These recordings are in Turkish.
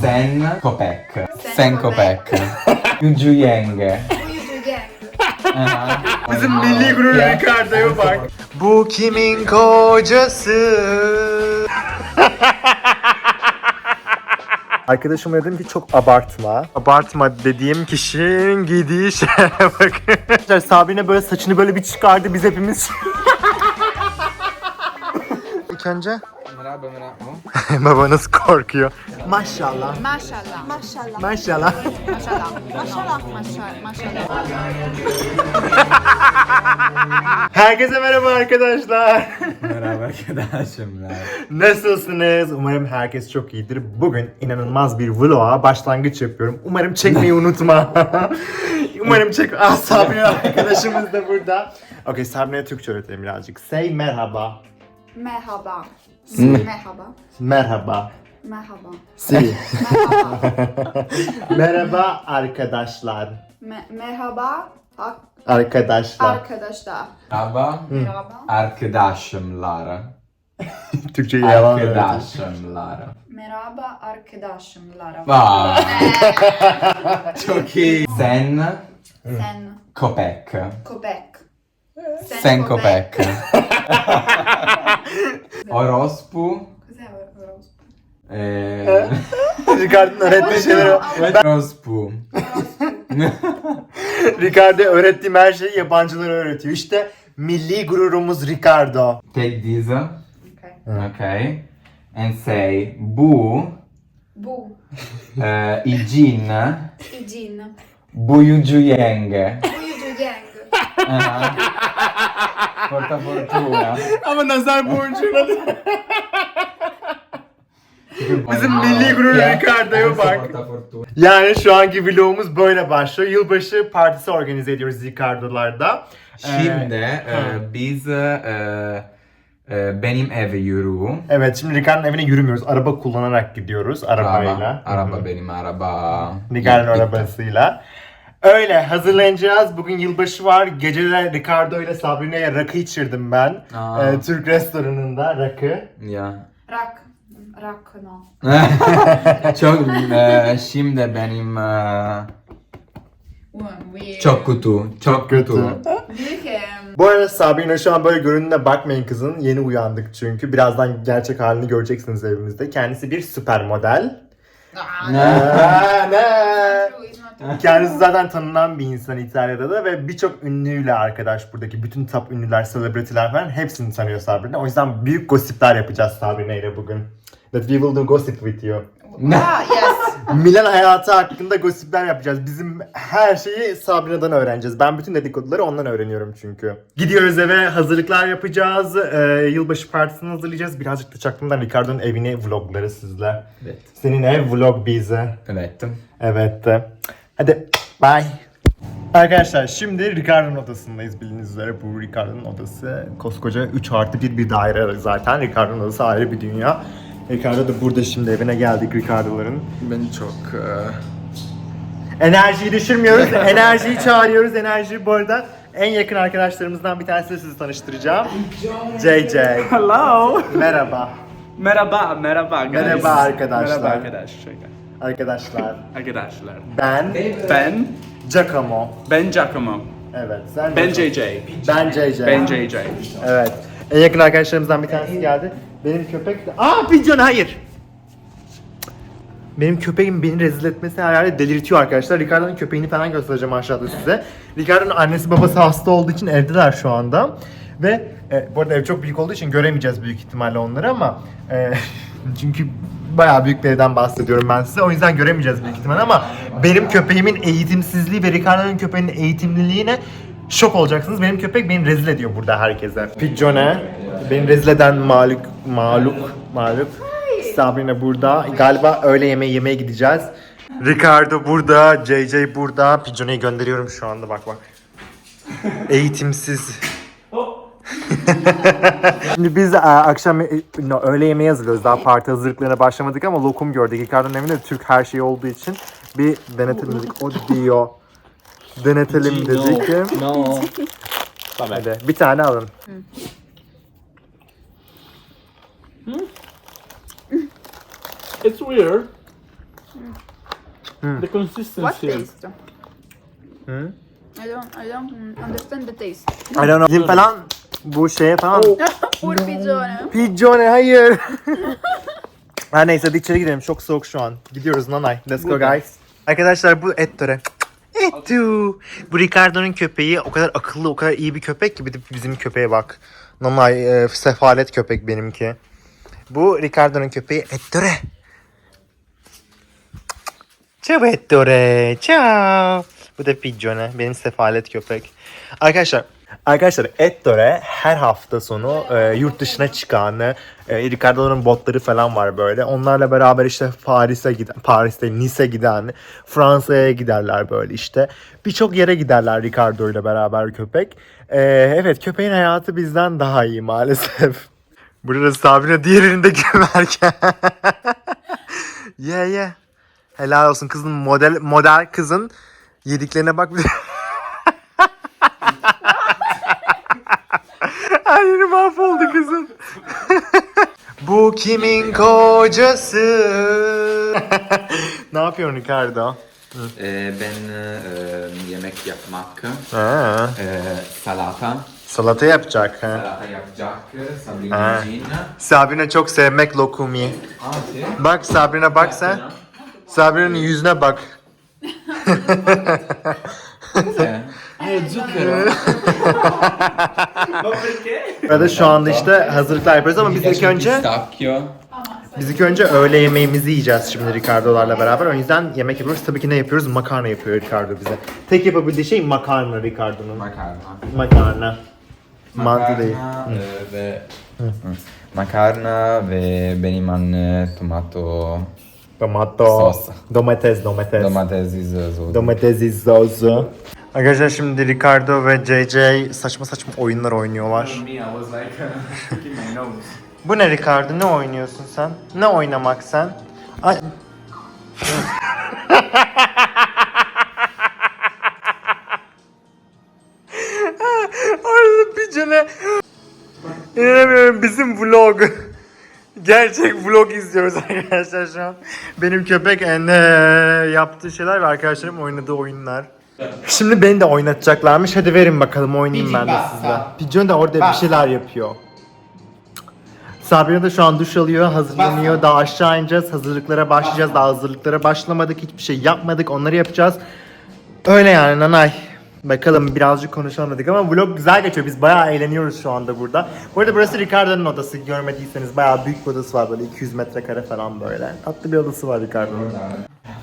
Sen Kopek. Sen Kopek. Yuju Yang. Bizim milli gurur Ya. Ricardo'ya bak. Bu kimin kocası? Arkadaşıma dedim ki çok abartma. Abartma dediğim kişinin giydiği şeye bakın. Sabrina böyle saçını böyle bir çıkardı biz hepimiz. İlk önce Merhaba merhaba. baba nasıl korkuyor. Maşallah. Maşallah. Maşallah. Maşallah. Maşallah. Maşallah. Maşallah. Maşallah. Herkese merhaba arkadaşlar. Merhaba arkadaşımlar. Nasılsınız? Umarım herkes çok iyidir. Bugün inanılmaz bir vloga başlangıç yapıyorum. Umarım çekmeyi unutma. Umarım çek... Ah Sabri arkadaşımız da burada. Okey Sabri'ye Türkçe öğretelim birazcık. Say merhaba. Merhaba. Merhaba. Merhaba. Merhaba. Si. Merhaba. merhaba arkadaşlar. Me- merhaba. Ar- Arkadaşlar. arkadaşlar. Merhaba Merhaba. arkadaşımlar. Türkçeyi yalan öğretin. Arkadaşımlar. Merhaba arkadaşımlara. Vay. Çok iyi. Sen Sen Kopek. köpek. Sen Kopek. Orospu. Cos'è orospu? Eh, Ricardo'nun öğrettiği şeyleri... Orospu. Ricardo öğrettiğim her şeyi yabancılara öğretiyor. İşte milli gururumuz Ricardo. Take this. Ok. Okay. And say bu. Bu. Uh, Ijin. Ijin. Buyuju Yang. Uyucu gang. Porta fortuna. Ama nazar boncuğuna Bizim milli gurur Ricardo'ya bak. Yani şu anki vlogumuz böyle başlıyor. Yılbaşı partisi organize ediyoruz Ricardo'larda. Şimdi Ee, e, biz e, e, benim eve yürü. Evet şimdi Ricardo'nun evine yürümüyoruz. Araba kullanarak gidiyoruz arabayla. Araba, araba benim araba. Ricardo'nun arabasıyla. Öyle hazırlanacağız. Bugün yılbaşı var. Geceler Ricardo ile Sabrine'ye rakı içirdim ben. Aa. Ee, Türk restoranında rakı. Ya. Rak. Rak no. çok e, şimdi benim e, çok kötü. Çok kötü. kötü. Diyor ki Bu arada Sabrina şu an böyle görününe bakmayın kızın. Yeni uyandık çünkü. Birazdan gerçek halini göreceksiniz evimizde. Kendisi bir süper model. "Ah, Ne? Aa, ne? true, it's not true." Kendisi zaten tanınan bir insan İtalya'da da ve birçok ünlüyle arkadaş buradaki bütün top ünlüler, celebrity'ler falan hepsini tanıyor Sabrina. O yüzden büyük gossipler yapacağız Sabrina ile bugün. That we will do gossip with you. Ah, yes. Milan hayatı hakkında gossipler yapacağız. Bizim her şeyi Sabrina'dan öğreneceğiz. Ben bütün dedikoduları ondan öğreniyorum çünkü. Gidiyoruz eve hazırlıklar yapacağız. Ee, yılbaşı partisini hazırlayacağız. Birazcık da çaktığımdan Ricardo'nun evine vlogları sizle. Evet. Senin ev vlog bize. Evet. Evet. Hadi bye. Arkadaşlar şimdi Ricardo'nun odasındayız bildiğiniz üzere. Bu Ricardo'nun odası koskoca 3 artı 1 bir daire zaten. Ricardo'nun odası ayrı bir dünya. Ricardo da burada şimdi evine geldik Ricardo'ların. Ben çok e, Enerjiyi düşürmüyoruz. Enerjiyi çağırıyoruz. Enerji bu arada en yakın arkadaşlarımızdan bir tanesiyle sizi tanıştıracağım. JJ. Hello. Merhaba. Merhaba, merhaba guys. Merhaba arkadaşlar. Merhaba arkadaşlar. Arkadaşlar. Arkadaşlar. Ben Ben, Giacomo. ben Giacomo. Evet. Sen Ben JJ. Ben JJ. Ben JJ. Evet. En yakın arkadaşlarımızdan bir tanesi geldi. Benim köpek de... Aa pigeon hayır. Benim köpeğim beni rezil etmesi herhalde delirtiyor arkadaşlar. Ricardo'nun köpeğini falan göstereceğim aşağıda size. Ricardo'nun annesi babası hasta olduğu için evdeler şu anda. Ve e, bu arada ev çok büyük olduğu için göremeyeceğiz büyük ihtimalle onları ama e, çünkü bayağı büyük bir evden bahsediyorum ben size. O yüzden göremeyeceğiz büyük ihtimalle ama benim köpeğimin eğitimsizliği ve Ricardo'nun köpeğinin eğitimliliğine şok olacaksınız. Benim köpek beni rezil ediyor burada herkese. Pidjone, beni rezil eden maluk, maluk, maluk. Sabrina burada. Galiba öğle yemeği yemeye gideceğiz. Ricardo burada, JJ burada. Pidjone'yi gönderiyorum şu anda bak bak. Eğitimsiz. Şimdi biz e, akşam e, no, öğle yemeği hazırlıyoruz. Daha parti hazırlıklarına başlamadık ama lokum gördük. Ricardo'nun evinde Türk her şey olduğu için bir denetelim dedik. O diyor. Denetelim dedik. No. Hadi bir tane alın. It's weird. The What consistency. taste? Hı? I don't, I don't understand the taste. I don't know. Bizim falan bu şeye falan. Pur pigione. Pigeon hayır. Her neyse hadi içeri gidelim. Çok soğuk şu an. Gidiyoruz Nanay. Let's go guys. Arkadaşlar bu Ettore. Ettu. Bu Ricardo'nun köpeği o kadar akıllı, o kadar iyi bir köpek ki bizim köpeğe bak. Nanay e, sefalet köpek benimki. Bu Ricardo'nun köpeği Ettore. Ciao Ettore. Ciao. Bu da Pigeon'e. Benim sefalet köpek. Arkadaşlar Arkadaşlar Ettore her hafta sonu e, yurt dışına çıkan e, Ricardo'nun botları falan var böyle. Onlarla beraber işte Paris'e giden, Paris'te Nice giden, Fransa'ya giderler böyle işte. Birçok yere giderler Ricardo ile beraber köpek. E, evet köpeğin hayatı bizden daha iyi maalesef. Burada Sabrina diğer elinde gömerken. yeah yeah. Helal olsun kızın model model kızın yediklerine bak. Her yeri mahvoldu kızım. Bu kimin kocası? ne yapıyorsun Ricardo? Ee, ben e, yemek yapmak, Ha, e, salata, salata yapacak. Ha. salata yapacak, Ha. Sabrina için. Sabrina çok sevmek lokumi. Hadi. Bak Sabrina bak sen. Sabrina'nın yüzüne bak. Eh, zucchero. Ma perché? Burada şu anda işte hazırlıklar yapıyoruz ama biz ilk önce pistacchio. biz ilk önce öğle yemeğimizi yiyeceğiz şimdi Ricardo'larla beraber. O yüzden yemek yapıyoruz. Tabii ki ne yapıyoruz? Makarna yapıyor Ricardo bize. Tek yapabildiği şey makarna Ricardo'nun. Makarna. Makarna. Mantı değil. Makarna e, ve makarna ve benim anne tomato Tomato. Sos. Domates, domates. domatesi sosu. Domates sosu. Arkadaşlar şimdi Ricardo ve JJ saçma saçma oyunlar oynuyorlar. Bu ne Ricardo? Ne oynuyorsun sen? Ne oynamak sen? Ay. Orada bir cene. İnanamıyorum bizim vlog. Gerçek vlog izliyoruz arkadaşlar şu an. Benim köpek ene yaptığı şeyler ve arkadaşlarım oynadığı oyunlar. Şimdi beni de oynatacaklarmış. Hadi verin bakalım oynayayım ben de Pigeon sizle. basta. Pigeon da orada bir Basta. şeyler yapıyor. Sabrina da şu an duş alıyor, hazırlanıyor. Daha aşağı ineceğiz, hazırlıklara başlayacağız. Daha hazırlıklara başlamadık, hiçbir şey yapmadık. Onları yapacağız. Öyle yani nanay. Bakalım birazcık konuşalım dedik ama vlog güzel geçiyor. Biz bayağı eğleniyoruz şu anda burada. Bu arada burası Ricardo'nun odası. Görmediyseniz bayağı büyük bir odası var böyle 200 metrekare falan böyle. Tatlı bir odası var Ricardo'nun.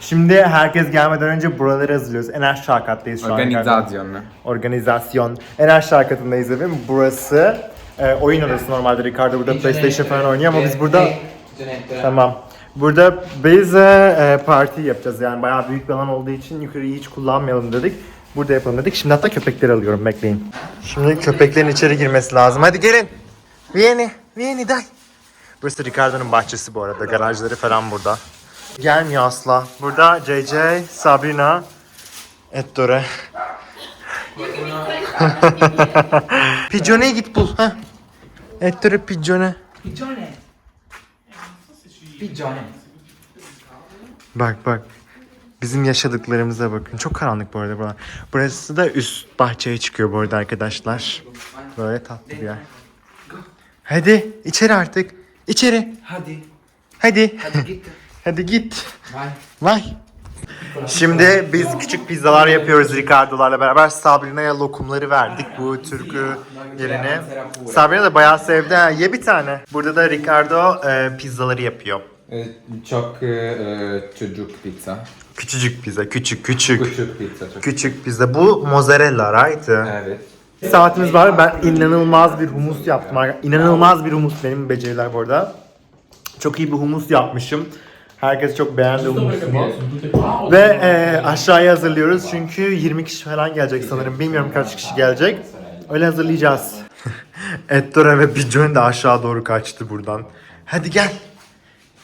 Şimdi herkes gelmeden önce buraları hazırlıyoruz. En aşağı kattayız şu an. Organizasyon. Organizasyon. En aşağı katındayız efendim. Burası e, oyun odası normalde Ricardo burada PlayStation falan oynuyor ama biz burada tamam. Burada biz e, e, parti yapacağız yani bayağı büyük bir alan olduğu için yukarıyı hiç kullanmayalım dedik. Burada yapalım dedik. Şimdi hatta köpekleri alıyorum bekleyin. Şimdi köpeklerin içeri girmesi lazım. Hadi gelin. Vieni, vieni day. Burası Ricardo'nun bahçesi bu arada. Garajları falan burada. Gelmiyor asla. Burada JJ, Sabrina, Ettore. Pigeon'e git bul. Ha. Ettore Pigeon'e. Pigione. Bak bak. Bizim yaşadıklarımıza bakın. Çok karanlık bu arada buralar. Burası da üst bahçeye çıkıyor bu arada arkadaşlar. Böyle tatlı bir yer. Hadi içeri artık. İçeri. Hadi. Hadi. Hadi git. Hadi git. Vay. Şimdi biz küçük pizzalar yapıyoruz Ricardo'larla beraber. Sabrina'ya lokumları verdik bu türkü yerine. Sabrina da bayağı sevdi. Ha, ye bir tane. Burada da Ricardo e, pizzaları yapıyor. E, Çok e, çocuk pizza. Küçücük pizza, küçük küçük. Küçük pizza çok. Küçük pizza. Bu mozzarella, right? Evet. Saatimiz var. Ben inanılmaz bir humus yaptım. İnanılmaz bir humus benim beceriler bu arada. Çok iyi bir humus yapmışım. Herkes çok beğendi humusumu. Ve e, aşağıya hazırlıyoruz çünkü 20 kişi falan gelecek sanırım. Bilmiyorum kaç kişi gelecek. Öyle hazırlayacağız. Ettore ve Pigeon de aşağı doğru kaçtı buradan. Hadi gel.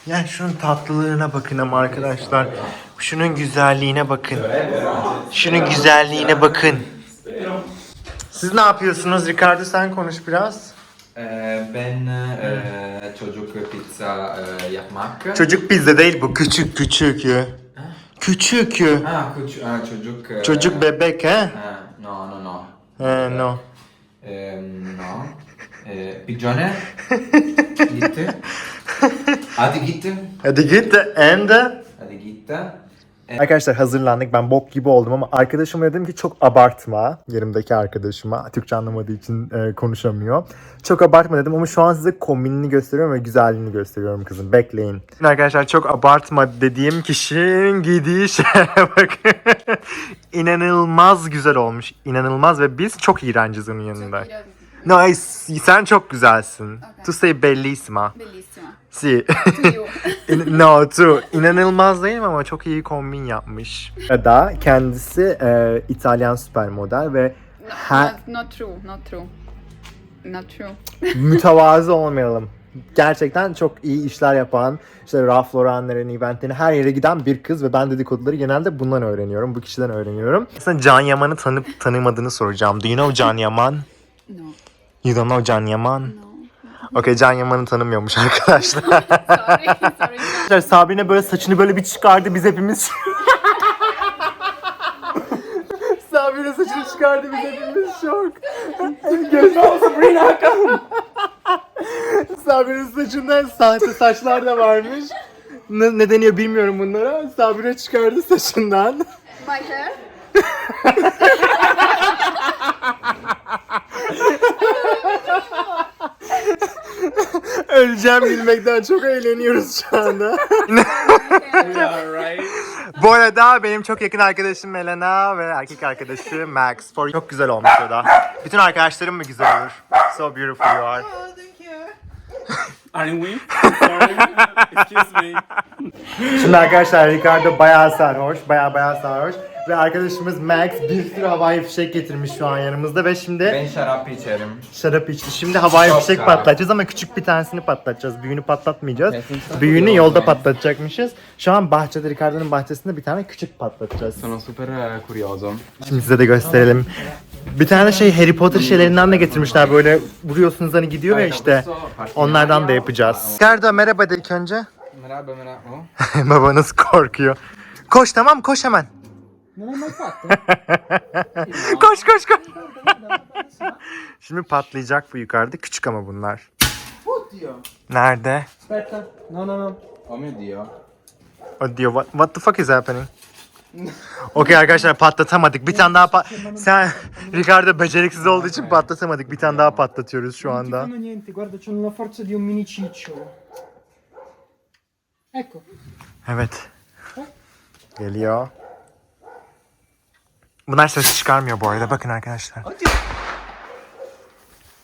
Gel şunun tatlılığına bakın ama arkadaşlar. Şunun güzelliğine bakın. Şunun güzelliğine bakın. Siz ne yapıyorsunuz? Ricardo sen konuş biraz. Ee, ben e, çocuk pizza e, yapmak. Çocuk pizza değil bu. Küçük küçük. Küçük. Ha, kuç- ha, çocuk. e, Çocuk bebek he? Ha, no, no, no. He no. Ehm, no. Eh, Pigione? Gitti. Hadi gitti. Hadi git de and Hadi gitti. Arkadaşlar hazırlandık. Ben bok gibi oldum ama arkadaşıma dedim ki çok abartma. Yanımdaki arkadaşıma. Türkçe anlamadığı için e, konuşamıyor. Çok abartma dedim ama şu an size kombinini gösteriyorum ve güzelliğini gösteriyorum kızım. Bekleyin. Arkadaşlar çok abartma dediğim kişinin giydiği şeye bakın. İnanılmaz güzel olmuş. İnanılmaz ve biz çok iğrenciz onun yanında. No, ay, sen çok güzelsin. Okay. Tu sei bellissima. Bellissima. Si. No true. İnanılmaz değil mi ama çok iyi kombin yapmış. Da kendisi e, İtalyan süper model ve No, Ha- not, not true. Not true. Not true. mütevazı olmayalım. Gerçekten çok iyi işler yapan, işte Ralph Lauren'lerin, eventlerine her yere giden bir kız ve ben dedikoduları genelde bundan öğreniyorum, bu kişiden öğreniyorum. Sana Can Yaman'ı tanıp tanımadığını soracağım. Do you know Can Yaman? No. You don't know Can Yaman? No. Okay, Can Yaman'ı tanımıyormuş arkadaşlar. Sorry. Sorry. Arkadaşlar Sabrina böyle saçını böyle bir çıkardı biz hepimiz. Sabrina saçını çıkardı biz hepimiz şok. Gözüm Sabrina Sabrina'nın saçında sahte saçlar da varmış. Ne, ne deniyor bilmiyorum bunlara. Sabrina çıkardı saçından. My Öleceğim gülmekten çok eğleniyoruz şu anda. Yeah, right. Bu arada benim çok yakın arkadaşım Melena ve erkek arkadaşım Max. For çok güzel olmuş o da. Bütün arkadaşlarım mı güzel olur? So beautiful you are. Aren't we? Sorry. Excuse me. Şimdi arkadaşlar Ricardo bayağı sarhoş, bayağı bayağı sarhoş. Ve arkadaşımız Max bir sürü havai fişek getirmiş şu an yanımızda ve şimdi Ben şarap içerim. şarap içti. Şimdi havai Çok fişek şarap. patlatacağız ama küçük bir tanesini patlatacağız. Büyüğünü patlatmayacağız. Kesinlikle. Büyüğünü yolda patlatacakmışız. Şu an bahçede Ricardo'nun bahçesinde bir tane küçük patlatacağız. Sono super eh, curioso. Şimdi size de gösterelim. Bir tane şey Harry Potter şeylerinden de getirmişler böyle vuruyorsunuz hani gidiyor ya işte. Onlardan da yapacağız. Ricardo merhaba de ilk önce. Merhaba, merhaba. Babanız korkuyor. Koş tamam koş hemen. koş koş koş. Şimdi patlayacak bu yukarıda. Küçük ama bunlar. Nerede? Aspetta. No, no, no. Oh mio dio. O diyor what, what the fuck is happening? Okey arkadaşlar patlatamadık. Bir tane daha pat... Sen Ricardo beceriksiz olduğu için patlatamadık. Bir tane daha patlatıyoruz şu anda. Ecco, Evet. Geliyor. Bunlar ses çıkarmıyor bu arada. Bakın arkadaşlar.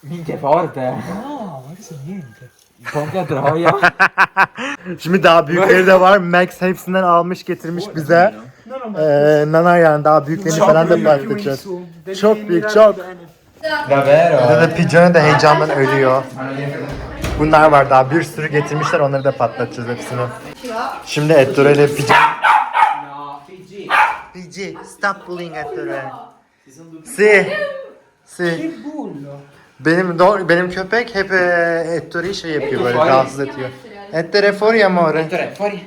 Minchia forte. no, questo è niente. Porca troia. Şimdi daha büyükleri de var. Max hepsinden almış getirmiş bize. Ma Ee, Nana yani daha büyüklerini falan da devi Çok büyük, çok. Davvero? Burada da Pigeon'u da heyecandan ölüyor. Bunlar var daha bir sürü getirmişler onları da patlatacağız hepsini. Şimdi Ettore ile PG. PG, stop bullying Ettore. Si. Si. Bullo. Benim doğru, benim köpek hep e, Ettore'yi şey yapıyor böyle rahatsız ediyor. Ettore fuori amore. Ettore, fuori.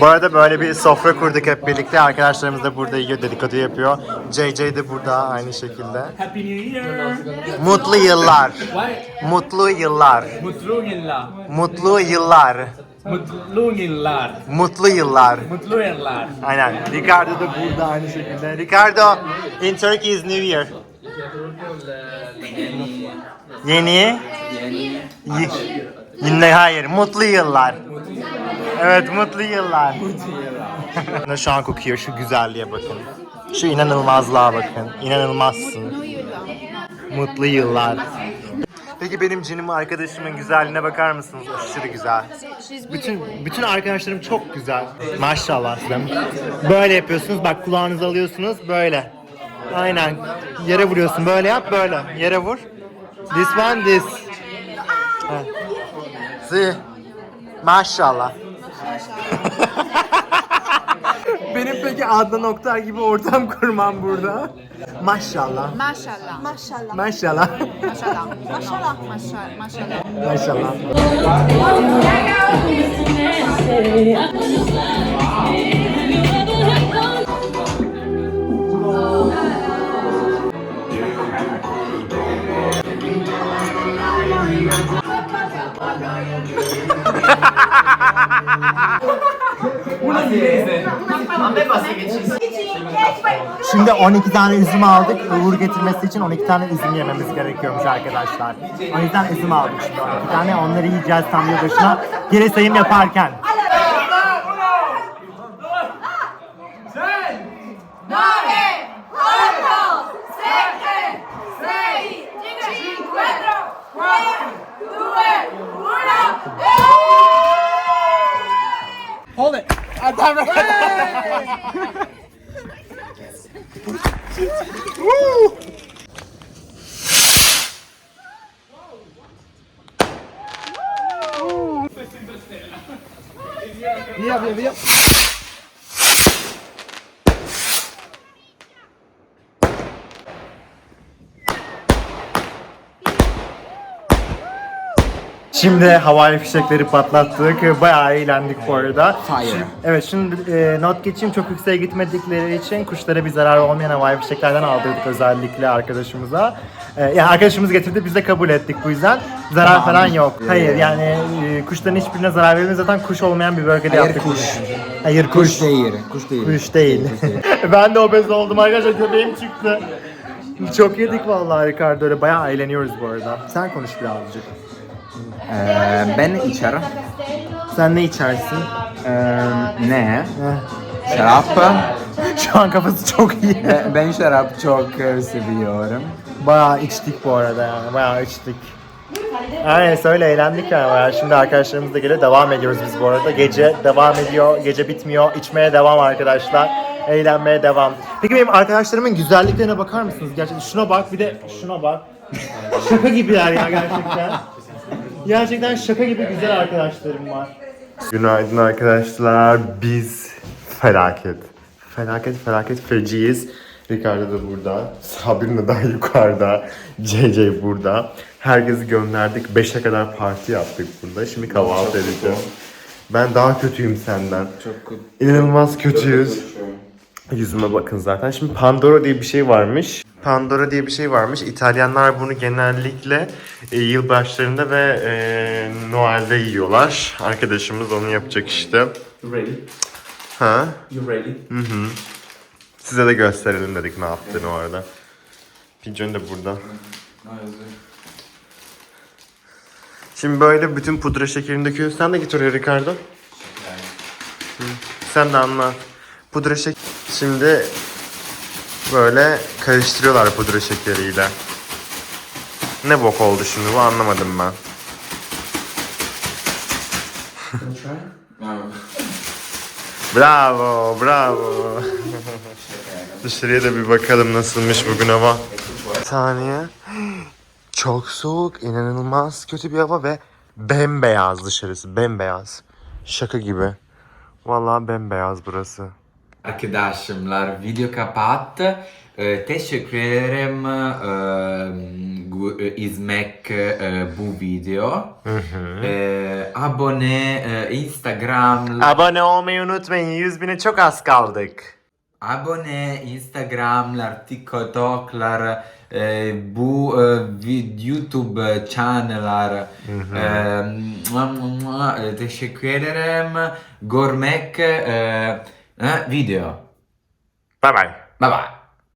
Bu arada böyle bir sofra kurduk hep birlikte. Arkadaşlarımız da burada yiyor, dedikodu yapıyor. JJ de burada aynı şekilde. Happy New Year! Mutlu yıllar. Mutlu yıllar. Mutlugilla. Mutlu yıllar. Mutlugillar. Mutlu yıllar. Mutlugillar. Aynen. Ricardo da burada aynı şekilde. Ricardo, in Turkey is New Year. Yeni? Yeni. Yine hayır. Mutlu yıllar. Evet, mutlu yıllar. Şu an kokuyor. Şu güzelliğe bakın. Şu inanılmazlığa bakın. İnanılmazsın. Mutlu yıllar. Peki benim canım arkadaşımın güzelliğine bakar mısınız? Aşırı güzel. Bütün bütün arkadaşlarım çok güzel. Maşallah size. Böyle yapıyorsunuz. Bak kulağınızı alıyorsunuz. Böyle. Aynen. Yere vuruyorsun. Böyle yap. Böyle. Yere vur. This one this. Ha. Si. Maşallah. benim Peki Adnan Oktar gibi ortam kurmam burada. Maşallah. Mashallah. Mashallah. Maşallah. Mashallah. Mashallah. Mashallah. Maşallah. Şimdi 12 tane üzüm aldık. Uğur getirmesi için 12 tane üzüm yememiz gerekiyormuş arkadaşlar. O yüzden üzüm aldık şimdi 12 tane. Onları yiyeceğiz tam yılbaşına. Geri sayım yaparken. Şimdi havai fişekleri patlattık. Bayağı eğlendik bu arada. Fire. Evet şimdi e, not geçeyim çok yükseğe gitmedikleri için kuşlara bir zarar olmayan havai fişeklerden aldırdık özellikle arkadaşımıza. E, yani arkadaşımız getirdi biz de kabul ettik bu yüzden. Zarar falan yok. Hayır yani e, kuşların hiçbirine zarar verilmez zaten kuş olmayan bir bölgede Hayır, yaptık. kuş. Hayır kuş. değil. Kuş değil. Kuş değil. ben de obez oldum arkadaşlar köpeğim çıktı. Çok yedik vallahi Ricardo öyle bayağı eğleniyoruz bu arada. Sen konuş birazcık. Ee, ben içerim. Sen ne içersin? Ee, ne? Şarap. Şu an kafası çok iyi. Ee, ben şarap çok e, seviyorum. Bayağı içtik bu arada yani. Bayağı içtik. Neyse öyle eğlendik yani bayağı. Şimdi arkadaşlarımız da geliyor. Devam ediyoruz biz bu arada. Gece devam ediyor. Gece bitmiyor. İçmeye devam arkadaşlar. Eğlenmeye devam. Peki benim arkadaşlarımın güzelliklerine bakar mısınız? Gerçekten şuna bak bir de şuna bak. Şaka gibiler ya gerçekten. Gerçekten şaka gibi güzel arkadaşlarım var. Günaydın arkadaşlar. Biz felaket. Felaket felaket feciyiz. Ricardo da burada. Sabrina da yukarıda. JJ burada. Herkesi gönderdik. 5'e kadar parti yaptık burada. Şimdi kahvaltı edeceğim. Ben daha kötüyüm senden. Çok kötü. İnanılmaz kötüyüz. Yüzüme bakın zaten. Şimdi Pandora diye bir şey varmış. Pandora diye bir şey varmış. İtalyanlar bunu genellikle e, yılbaşlarında ve e, Noel'de yiyorlar. Arkadaşımız onu yapacak işte. You ready? Ha? You ready? Size de gösterelim dedik ne yaptığını orada. Pigeon de burada. Şimdi böyle bütün pudra şekerini döküyoruz. Sen de git oraya Ricardo. Hı, Sen de anla. Pudra şeker. Şimdi böyle karıştırıyorlar pudra şekeriyle. Ne bok oldu şimdi bu anlamadım ben. Bravo, bravo. Dışarıya da bir bakalım nasılmış bugün hava. Saniye. Çok soğuk, inanılmaz kötü bir hava ve bembeyaz dışarısı, bembeyaz. Şaka gibi. Vallahi bembeyaz burası. Arkadaşımlar video kapat. Ee, teşekkür ederim ee, e, izlemek e, bu video. Ee, abone e, Instagram Abone olmayı unutmayın. 100 bine çok az kaldık. abone Instagram'lar, TikTok'lar, e, bu e, YouTube channel'lar. E, teşekkür ederim. Görmek e, e, video. Bye bye. Bye bye.